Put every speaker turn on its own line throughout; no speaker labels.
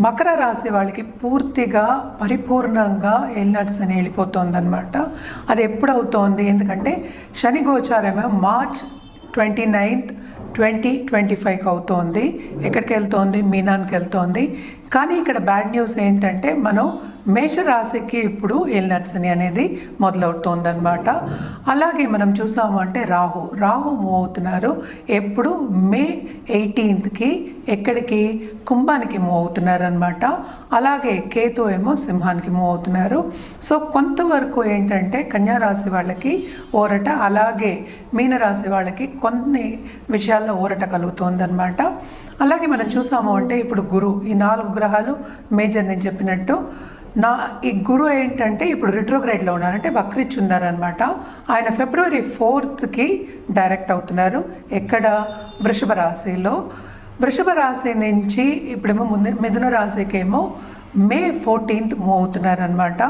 మకర రాశి వాళ్ళకి పూర్తిగా పరిపూర్ణంగా ఎల్నట్స్ అని వెళ్ళిపోతుంది అది ఎప్పుడు అవుతోంది ఎందుకంటే శని గోచారమే March twenty ninth twenty twenty ఫైవ్కి అవుతోంది. ఎక్కడికి వెళ్తోంది? మీనాన్కి వెళ్తోంది. కానీ ఇక్కడ బ్యాడ్ న్యూస్ ఏంటంటే మనం మేషరాశికి ఇప్పుడు ఎల్నట్స్ అనేది మొదలవుతోందనమాట అలాగే మనం చూసాము అంటే రాహు. రాహు మూవ్ అవుతున్నారు. ఎప్పుడు మే ఎయిటీన్త్కి ఎక్కడికి? కుంభానికి మూవ్ అవుతున్నారు అనమాట అలాగే కేతు ఏమో సింహానికి మూవ్ అవుతున్నారు. సో కొంతవరకు ఏంటంటే కన్యారాశి వాళ్ళకి ఓరట అలాగే మీనరాశి వాళ్ళకి కొన్ని విషయాల్లో ఊరట కలుగుతోందనమాట అలాగే మనం చూసాము అంటే ఇప్పుడు గురు. ఈ నాలుగు గ్రహాలు మేజర్ నేను చెప్పినట్టు నా ఈ గురు ఏంటంటే ఇప్పుడు రిట్రోగ్రేడ్లో ఉన్నారు అంటే ఉన్నారనమాట ఆయన ఫిబ్రవరి ఫోర్త్కి డైరెక్ట్ అవుతున్నారు. ఎక్కడ? వృషభ రాశిలో. వృషభ రాశి నుంచి ఇప్పుడేమో ముందు మిథున రాశికేమో మే ఫోర్టీన్త్ మూవ్ అవుతున్నారనమాట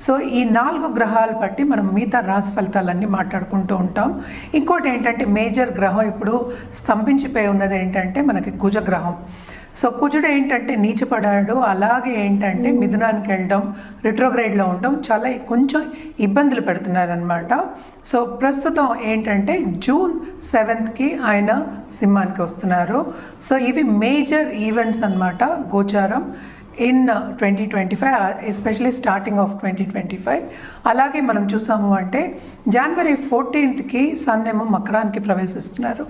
సో ఈ నాలుగు గ్రహాలు బట్టి మనం మిగతా రాశి ఫలితాలన్నీ మాట్లాడుకుంటూ ఉంటాం. ఇంకోటి ఏంటంటే మేజర్ గ్రహం ఇప్పుడు స్తంభించిపోయి ఉన్నది ఏంటంటే మనకి కుజగ్రహం సో కుజుడు ఏంటంటే నీచపడాడు అలాగే ఏంటంటే మిథునానికి వెళ్ళడం రిట్రోగ్రైడ్లో ఉండడం చాలా కొంచెం ఇబ్బందులు పెడుతున్నారనమాట సో ప్రస్తుతం ఏంటంటే జూన్ సెవెంత్కి ఆయన సింహానికి వస్తున్నారు. సో ఇవి మేజర్ ఈవెంట్స్ అన్నమాట గోచారం in twenty twenty five especially starting of twenty twenty five. అలాగే మనం చూసాము అంటే జనవరి ఫోర్టీన్త్కి సన్ ఏమో మకరానికి ప్రవేశిస్తున్నారు.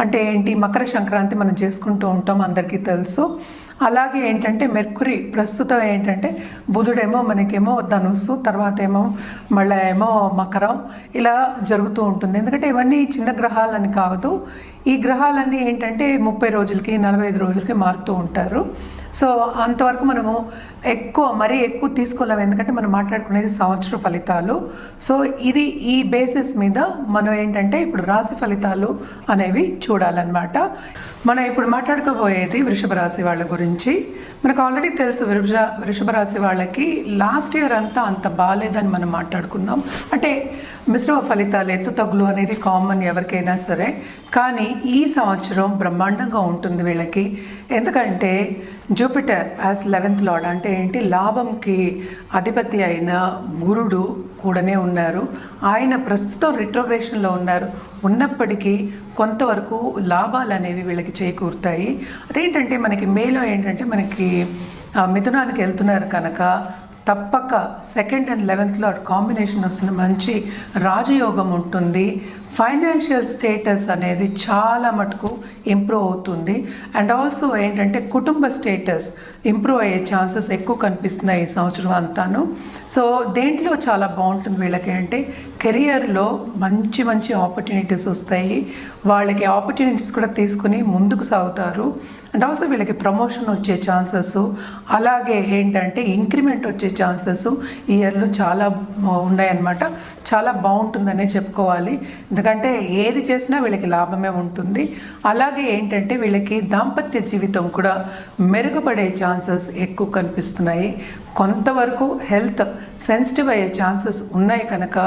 అంటే ఏంటి మకర సంక్రాంతి మనం చేసుకుంటూ ఉంటాం అందరికీ తెలుసు. అలాగే ఏంటంటే మెర్కురీ ప్రస్తుతం ఏంటంటే బుధుడేమో మనకేమో ధనుస్సు తర్వాత ఏమో మళ్ళీ ఏమో మకరం ఇలా జరుగుతూ ఉంటుంది. ఎందుకంటే ఇవన్నీ చిన్న గ్రహాలని కాదు. ఈ గ్రహాలన్నీ ఏంటంటే ముప్పై రోజులకి నలభై ఐదు రోజులకి మారుతూ ఉంటారు. సో అంతవరకు మనము ఎక్కువ మరీ ఎక్కువ తీసుకోలేము. ఎందుకంటే మనం మాట్లాడుకునేది సంవత్సర ఫలితాలు. సో ఇది ఈ బేసిస్ మీద మనం ఏంటంటే ఇప్పుడు రాశి ఫలితాలు అనేవి చూడాలన్నమాట. మనం ఇప్పుడు మాట్లాడుకోబోయేది వృషభ రాశి వాళ్ళ గురించి. మనకు ఆల్రెడీ తెలుసు వృష వృషభ రాశి వాళ్ళకి లాస్ట్ ఇయర్ అంతా అంత బాగాలేదని మనం మాట్లాడుకున్నాం. అంటే మిశ్రమ ఫలితాలు ఎత్తు తగ్గులు అనేది కామన్ ఎవరికైనా సరే. కానీ ఈ సంవత్సరం బ్రహ్మాండంగా ఉంటుంది వీళ్ళకి. ఎందుకంటే జూపిటర్ యాజ్ లెవెన్త్ లార్డ్ అంటే ఏంటి? లాభంకి అధిపతి అయిన గురుడు కూడానే ఉన్నారు. ఆయన ప్రస్తుతం రిట్రోగ్రేషన్లో ఉన్నారు. ఉన్నప్పటికీ కొంతవరకు లాభాలు అనేవి వీళ్ళకి చేకూరుతాయి. అదేంటంటే మనకి మేలో ఏంటంటే మనకి మిథునానికి వెళ్తున్నారు కనుక తప్పక సెకండ్ అండ్ లెవెన్త్ లెవెన్త్లో కాంబినేషన్ వస్తుంది. మంచి రాజయోగం ఉంటుంది. ఫైనాన్షియల్ స్టేటస్ అనేది చాలా మటుకు ఇంప్రూవ్ అవుతుంది. అండ్ ఆల్సో ఏంటంటే కుటుంబ స్టేటస్ ఇంప్రూవ్ అయ్యే ఛాన్సెస్ ఎక్కువ కనిపిస్తున్నాయి ఈ సంవత్సరం అంతాను. సో దేంట్లో చాలా బాగుంటుంది వీళ్ళకి అంటే కెరియర్లో మంచి మంచి ఆపర్చునిటీస్ వస్తాయి. వాళ్ళకి ఆపర్చునిటీస్ కూడా తీసుకుని ముందుకు సాగుతారు. అండ్ ఆల్సో వీళ్ళకి ప్రమోషన్ వచ్చే ఛాన్సెస్ అలాగే ఏంటంటే ఇంక్రిమెంట్ వచ్చే ఛాన్సెస్ ఈ ఇయర్లో చాలా ఉన్నాయన్నమాట. చాలా బాగుంటుందనే చెప్పుకోవాలి. ఎందుకంటే ఏది చేసినా వీళ్ళకి లాభమే ఉంటుంది. అలాగే ఏంటంటే వీళ్ళకి దాంపత్య జీవితం కూడా మెరుగుపడే ఛాన్సెస్ ఎక్కువ కనిపిస్తున్నాయి. కొంతవరకు హెల్త్ సెన్సిటివ్ అయ్యే ఛాన్సెస్ ఉన్నాయి కనుక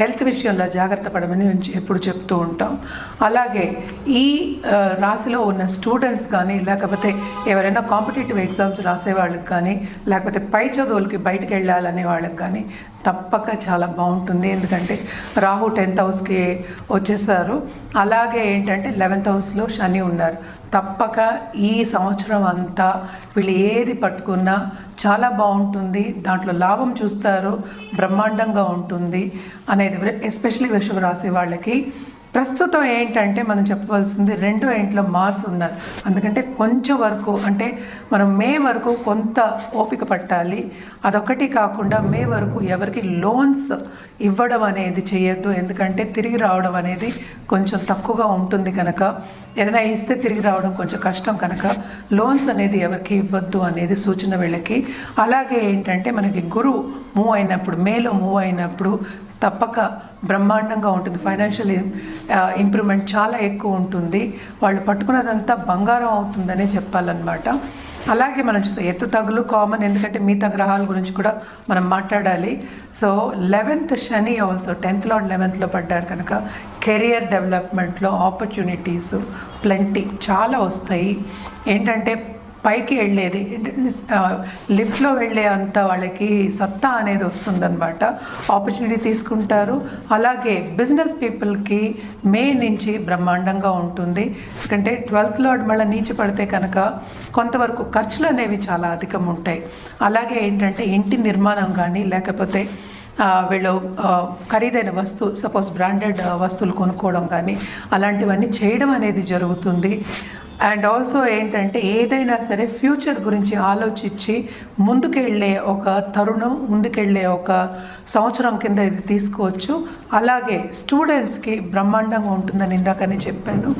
హెల్త్ విషయంలో జాగ్రత్త పడమని మేము ఎప్పుడు చెప్తూ ఉంటాం. అలాగే ఈ రాశిలో ఉన్న స్టూడెంట్స్ కానీ లేకపోతే ఎవరైనా కాంపిటేటివ్ ఎగ్జామ్స్ రాసే వాళ్ళకి కానీ లేకపోతే పై చదువులకి బయటకు వెళ్ళాలనే వాళ్ళకి కానీ తప్పక చాలా బాగుంటుంది. ఎందుకంటే రాహు టెన్త్ హౌస్కి వచ్చేసారు. అలాగే ఏంటంటే లెవెన్త్ హౌస్లో శని ఉన్నారు. తప్పక ఈ సంవత్సరం అంతా వీళ్ళు ఏది పట్టుకున్నా చాలా బాగుంటుంది. దాంట్లో లాభం చూస్తారు. బ్రహ్మాండంగా ఉంటుంది. అనేది ఎస్పెషలీ వృషభ రాశి వాళ్ళకి ప్రస్తుతం ఏంటంటే మనం చెప్పవలసింది రెండో ఇంట్లో మార్స్ ఉన్నారు అందుకంటే కొంచెం వరకు అంటే మనం మే వరకు కొంత ఓపిక పట్టాలి. అదొకటి కాకుండా మే వరకు ఎవరికి లోన్స్ ఇవ్వడం అనేది చేయొద్దు. ఎందుకంటే తిరిగి రావడం అనేది కొంచెం తక్కువగా ఉంటుంది కనుక. ఏదైనా ఇస్తే తిరిగి రావడం కొంచెం కష్టం కనుక. లోన్స్ అనేది ఎవరికి ఇవ్వద్దు అనేది సూచన వీళ్ళకి. అలాగే ఏంటంటే మనకి గురువు మూవ్ అయినప్పుడు మేలో మూవ్ అయినప్పుడు తప్పక బ్రహ్మాండంగా ఉంటుంది. ఫైనాన్షియల్ ఇంప్రూవ్మెంట్ చాలా ఎక్కువ ఉంటుంది. వాళ్ళు పట్టుకున్నదంతా బంగారం అవుతుందనే చెప్పాలన్నమాట. అలాగే మనం చూస్తే ఎత్తు తగులు కామన్ ఎందుకంటే మిగతా గ్రహాల గురించి కూడా మనం మాట్లాడాలి. సో లెవెన్త్ శని ఆల్సో టెన్త్లో లెవెన్త్లో పడ్డారు కనుక కెరియర్ డెవలప్మెంట్లో ఆపర్చునిటీస్ ప్లెంటీ చాలా వస్తాయి. ఏంటంటే పైకి వెళ్ళేది. లిఫ్ట్లో వెళ్ళే అంత వాళ్ళకి సత్తా అనేది వస్తుందన్నమాట. ఆపర్చునిటీ తీసుకుంటారు. అలాగే బిజినెస్ పీపుల్కి మే నుంచి బ్రహ్మాండంగా ఉంటుంది. ఎందుకంటే ట్వెల్త్లో మళ్ళీ నీచి పడితే కనుక కొంతవరకు ఖర్చులు అనేవి చాలా అధికం ఉంటాయి. అలాగే ఏంటంటే ఇంటి నిర్మాణం కానీ లేకపోతే వీళ్ళు ఖరీదైన వస్తువు సపోజ్ బ్రాండెడ్ వస్తువులు కొనుక్కోవడం కానీ అలాంటివన్నీ చేయడం అనేది జరుగుతుంది. అండ్ ఆల్సో ఏంటంటే ఏదైనా సరే ఫ్యూచర్ గురించి ఆలోచించి ముందుకెళ్ళే ఒక తరుణం ముందుకెళ్ళే ఒక సంవత్సరం కింద ఇది తీసుకోవచ్చు. అలాగే స్టూడెంట్స్కి బ్రహ్మాండంగా ఉంటుందని ఇందాకనే చెప్పాను.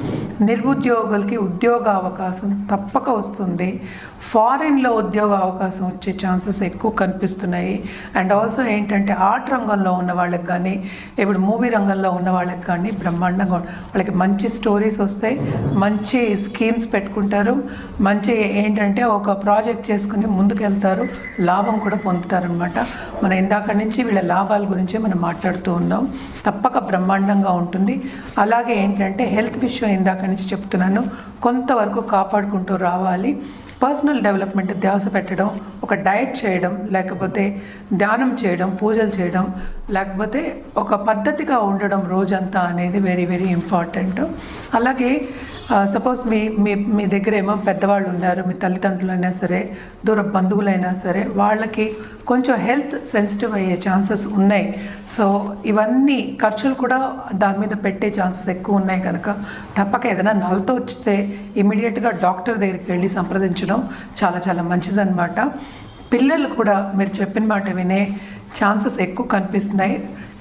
నిరుద్యోగులకి ఉద్యోగ అవకాశం తప్పక వస్తుంది. ఫారిన్లో ఉద్యోగ అవకాశం వచ్చే ఛాన్సెస్ ఎక్కువ కనిపిస్తున్నాయి. అండ్ ఆల్సో ఏంటంటే ఆర్ట్ రంగంలో ఉన్న వాళ్ళకి కానీ ఇప్పుడు మూవీ రంగంలో ఉన్న వాళ్ళకి కానీ బ్రహ్మాండంగా వాళ్ళకి మంచి స్టోరీస్ వస్తాయి. మంచి స్కీమ్స్ పెట్టుకుంటారు. మంచి ఏంటంటే ఒక ప్రాజెక్ట్ చేసుకుని ముందుకెళ్తారు. లాభం కూడా పొందుతారనమాట మనం ఇందాక నుంచి వీళ్ళ లాభాల గురించే మనం మాట్లాడుతూ ఉన్నాం. తప్పక బ్రహ్మాండంగా ఉంటుంది. అలాగే ఏంటంటే హెల్త్ విషయం ఇందాక నుంచి చెప్తున్నాను. కొంతవరకు కాపాడుకుంటూ రావాలి. పర్సనల్ డెవలప్మెంట్ ధ్యాస పెట్టడం ఒక డయట్ చేయడం లేకపోతే ధ్యానం చేయడం పూజలు చేయడం లేకపోతే ఒక పద్ధతిగా ఉండడం రోజంతా అనేది వెరీ వెరీ ఇంపార్టెంట్ అలాగే సపోజ్ మీ మీ మీ దగ్గర ఏమో పెద్దవాళ్ళు ఉన్నారు మీ తల్లిదండ్రులైనా సరే దూర బంధువులైనా సరే వాళ్ళకి కొంచెం హెల్త్ సెన్సిటివ్ అయ్యే ఛాన్సెస్ ఉన్నాయి. సో ఇవన్నీ ఖర్చులు కూడా దాని మీద పెట్టే ఛాన్సెస్ ఎక్కువ ఉన్నాయి కనుక తప్పక ఏదైనా నలతో వచ్చితే ఇమీడియట్గా డాక్టర్ దగ్గరికి వెళ్ళి సంప్రదించడం చాలా చాలా మంచిదన్నమాట. పిల్లలు కూడా మీరు చెప్పిన మాట వినే ఛాన్సెస్ ఎక్కువ కనిపిస్తున్నాయి.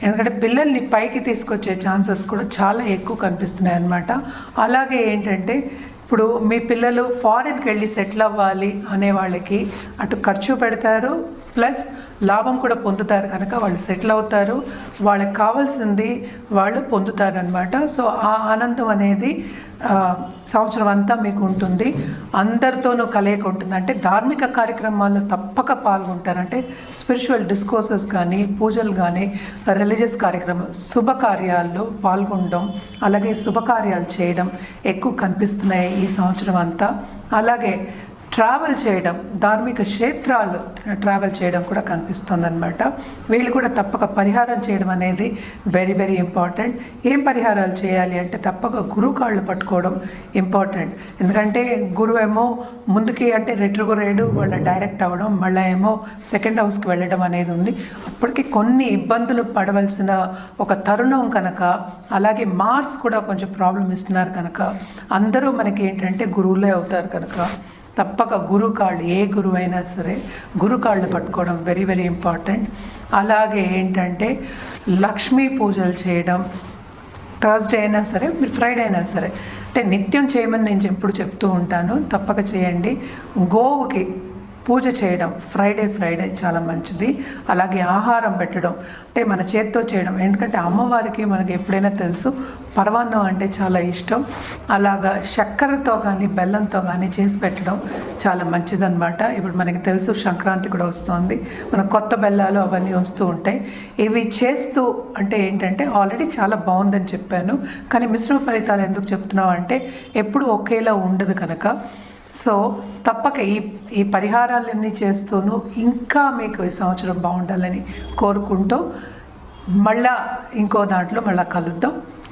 ఎందుకంటే పిల్లల్ని పైకి తీసుకొచ్చే ఛాన్సెస్ కూడా చాలా ఎక్కువ కనిపిస్తున్నాయి అన్నమాట. అలాగే ఏంటంటే ఇప్పుడు మీ పిల్లలు ఫారిన్కి వెళ్ళి సెటిల్ అవ్వాలి అనే వాళ్ళకి అటు ఖర్చు పెడతారు ప్లస్ లాభం కూడా పొందుతారు కనుక వాళ్ళు సెటిల్ అవుతారు. వాళ్ళకి కావాల్సింది వాళ్ళు పొందుతారు అనమాట సో ఆ ఆనందం అనేది సంవత్సరం అంతా మీకు ఉంటుంది. అందరితోనూ కలయిక ఉంటుంది. అంటే ధార్మిక కార్యక్రమాల్లో తప్పక పాల్గొంటారు అంటే స్పిరిచువల్ డిస్కోర్సెస్ కానీ పూజలు కానీ రిలీజియస్ కార్యక్రమం శుభకార్యాల్లో పాల్గొనడం అలాగే శుభకార్యాలు చేయడం ఎక్కువ కనిపిస్తున్నాయి ఈ సంవత్సరం అంతా. అలాగే ట్రావెల్ చేయడం ధార్మిక క్షేత్రాలు ట్రావెల్ చేయడం కూడా కనిపిస్తుందన్నమాట. వీళ్ళు కూడా తప్పక పరిహారం చేయడం అనేది వెరీ వెరీ ఇంపార్టెంట్ ఏం పరిహారాలు చేయాలి అంటే తప్పక గురువు కాళ్ళు పట్టుకోవడం ఇంపార్టెంట్ ఎందుకంటే గురువు ఏమో ముందుకి అంటే రెట్రోగ్రేడ్ వాళ్ళ డైరెక్ట్ అవ్వడం మళ్ళీ ఏమో సెకండ్ హౌస్కి వెళ్ళడం అనేది ఉంది. అప్పటికి కొన్ని ఇబ్బందులు పడవలసిన ఒక తరుణం కనుక అలాగే మార్క్స్ కూడా కొంచెం ప్రాబ్లం ఇస్తున్నారు కనుక అందరూ మనకి ఏంటంటే గురువులే అవుతారు కనుక. తప్పక గురువు కాళ్ళు ఏ గురువు అయినా సరే గురు కాళ్ళు పట్టుకోవడం వెరీ వెరీ ఇంపార్టెంట్ అలాగే ఏంటంటే లక్ష్మీ పూజలు చేయడం థర్స్డే అయినా సరే మీరు ఫ్రైడే అయినా సరే. అంటే నిత్యం చేయమని నేను ఎప్పుడు చెప్తూ ఉంటాను తప్పక చేయండి. గోవుకి పూజ చేయడం ఫ్రైడే ఫ్రైడే చాలా మంచిది. అలాగే ఆహారం పెట్టడం అంటే మన చేత్తో చేయడం. ఎందుకంటే అమ్మవారికి మనకి ఎప్పుడైనా తెలుసు పరమాన్నం అంటే చాలా ఇష్టం. అలాగా చక్కెరతో కానీ బెల్లంతో కానీ చేసి పెట్టడం చాలా మంచిదన్నమాట. ఇప్పుడు మనకి తెలుసు సంక్రాంతి కూడా వస్తుంది. మన కొత్త బెల్లాలు అవన్నీ వస్తూ ఉంటాయి. ఇవి చేస్తూ అంటే ఏంటంటే ఆల్రెడీ చాలా బాగుందని చెప్పాను. కానీ మిశ్రమ ఫలితాలు ఎందుకు చెప్తున్నావు అంటే ఎప్పుడు ఒకేలా ఉండదు కనుక సో తప్పక ఈ ఈ పరిహారాలన్నీ చేస్తూను ఇంకా మీకు ఈ సంవత్సరం బాగుండాలని కోరుకుంటూ మళ్ళా ఇంకో దాంట్లో మళ్ళా కలుద్దాం.